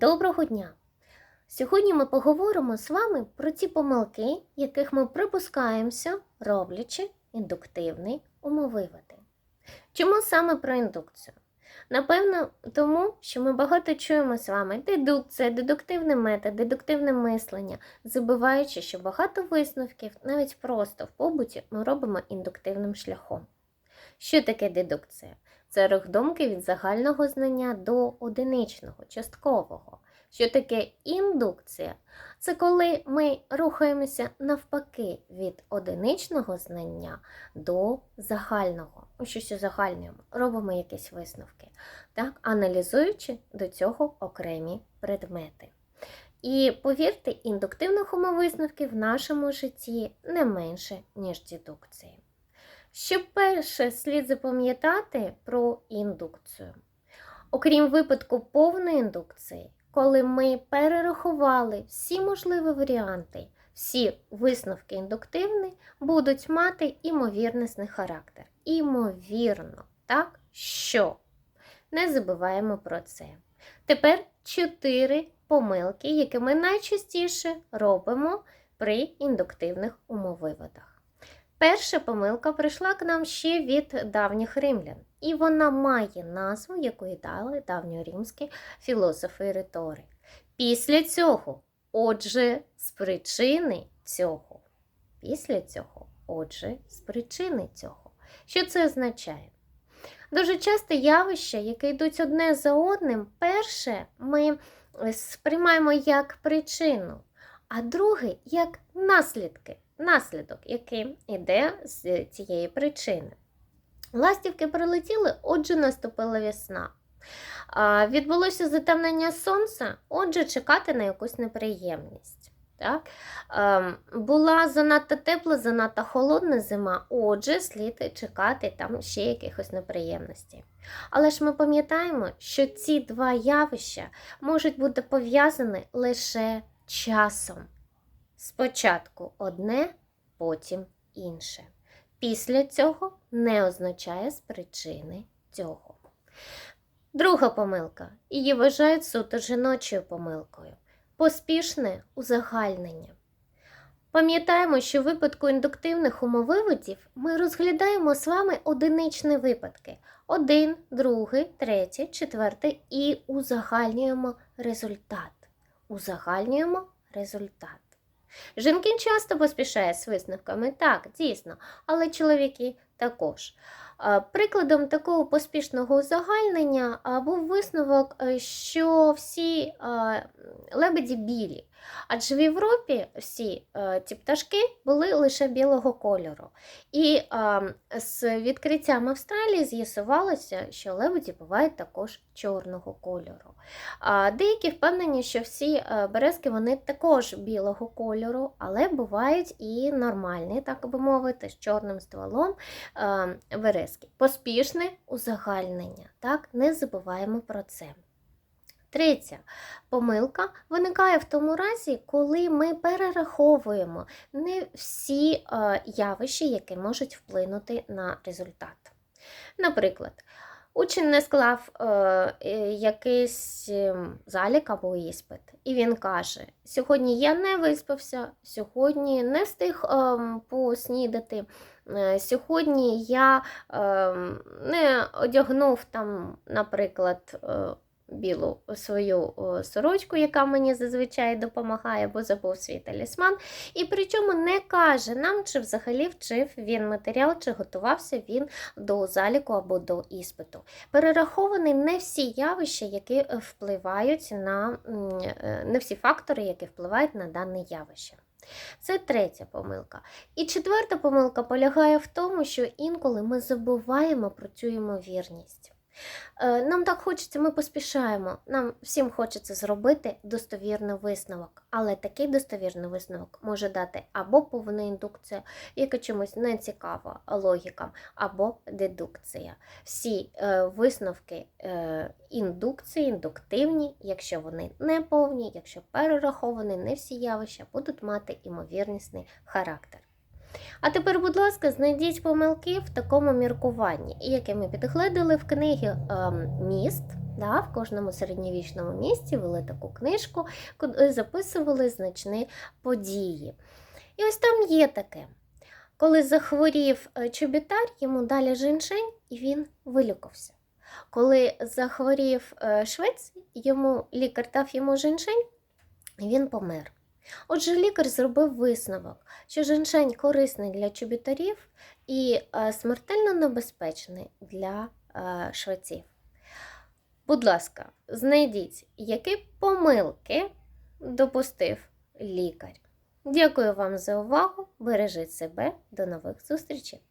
Доброго дня! Сьогодні ми поговоримо з вами про ті помилки, яких ми припускаємося, роблячи індуктивний умовиводи. Чому саме про індукцію? Напевно, тому, що ми багато чуємо з вами дедукція, дедуктивний метод, дедуктивне мислення, забуваючи, що багато висновків, навіть просто в побуті, ми робимо індуктивним шляхом. Що таке дедукція? Це рух думки від загального знання до одиничного, часткового. Що таке індукція? Це коли ми рухаємося навпаки від одиничного знання до загального. Щось узагальнюємо, робимо якісь висновки, так? аналізуючи до цього окремі предмети. І повірте, індуктивних умовисновків в нашому житті не менше, ніж дедукції. Що перше слід запам'ятати про індукцію. Окрім випадку повної індукції, коли ми перерахували всі можливі варіанти, всі висновки індуктивні будуть мати імовірнісний характер. Імовірно, так? Що? Не забуваємо про це. Тепер чотири помилки, які ми найчастіше робимо при індуктивних умовиводах. Перша помилка прийшла к нам ще від давніх римлян, і вона має назву, яку й дали давньоримські філософи і ритори. Після цього, отже, з причини цього. Після цього, отже, з причини цього. Що це означає? Дуже часто явища, які йдуть одне за одним, перше ми сприймаємо як причину, а друге як наслідки наслідок, який йде з цієї причини. Ластівки прилетіли, отже, наступила весна. Відбулося затемнення сонця, отже, чекати на якусь неприємність. Так? Була занадто тепла, занадто холодна зима, отже, слід чекати там ще якихось неприємностей. Але ж ми пам'ятаємо, що ці два явища можуть бути пов'язані лише часом. Спочатку одне, потім інше. Після цього не означає з причини цього. Друга помилка. Її вважають суто жіночою помилкою. Поспішне узагальнення. Пам'ятаємо, що в випадку індуктивних умовиводів ми розглядаємо з вами одиничні випадки: один, другий, третій, четвертий і узагальнюємо результат. Узагальнюємо результат. Жінки часто поспішають з висновками, так, дійсно, але чоловіки також. Прикладом такого поспішного узагальнення був висновок, е, що всі лебеді білі. Адже в Європі всі е, ці пташки були лише білого кольору. І з відкриттям Австралії з'ясувалося, що лебеді бувають також чорного кольору. Деякі впевнені, що всі е, березки вони також білого кольору, але бувають і нормальні, так би мовити, з чорним стволом березки. Поспішне узагальнення. Так? Не забуваємо про це. Третя помилка виникає в тому разі, коли ми перераховуємо не всі е, явища, які можуть вплинути на результат. Наприклад, учень не склав е, е, якийсь ем, залік або іспит, і він каже: сьогодні я не виспався, сьогодні не встиг е, поснідати. Е, сьогодні я е, не одягнув там, наприклад, е, білу свою сорочку, яка мені зазвичай допомагає, бо забув свій талісман. І причому не каже нам, чи взагалі вчив він матеріал, чи готувався він до заліку або до іспиту. Перераховані не всі явища, які впливають на е, не всі фактори, які впливають на дане явище. Це третя помилка. І четверта помилка полягає в тому, що інколи ми забуваємо про цю ймовірність. Е, нам так хочеться, ми поспішаємо. Нам всім хочеться зробити достовірний висновок, але такий достовірний висновок може дати або повна індукція, яка чомусь не цікава логікам, або дедукція. Всі е, висновки е, індукції, індуктивні, якщо вони не повні, якщо перераховані, не всі явища будуть мати імовірнісний характер. А тепер, будь ласка, знайдіть помилки в такому міркуванні, які ми підгледали в книгі ем, Міст Да, в кожному середньовічному місті вели таку книжку, куди записували значні події. І ось там є таке. Коли захворів е, чобітар, йому дали женьшень, і він вилікався. Коли захворів е, швець, йому лікар дав йому женьшень, і він помер. Отже, лікар зробив висновок, що женьшень корисний для чобітарів і е, смертельно небезпечний для е, швеців. Будь ласка, знайдіть, які помилки допустив лікар. Дякую вам за увагу. Бережіть себе. До нових зустрічей!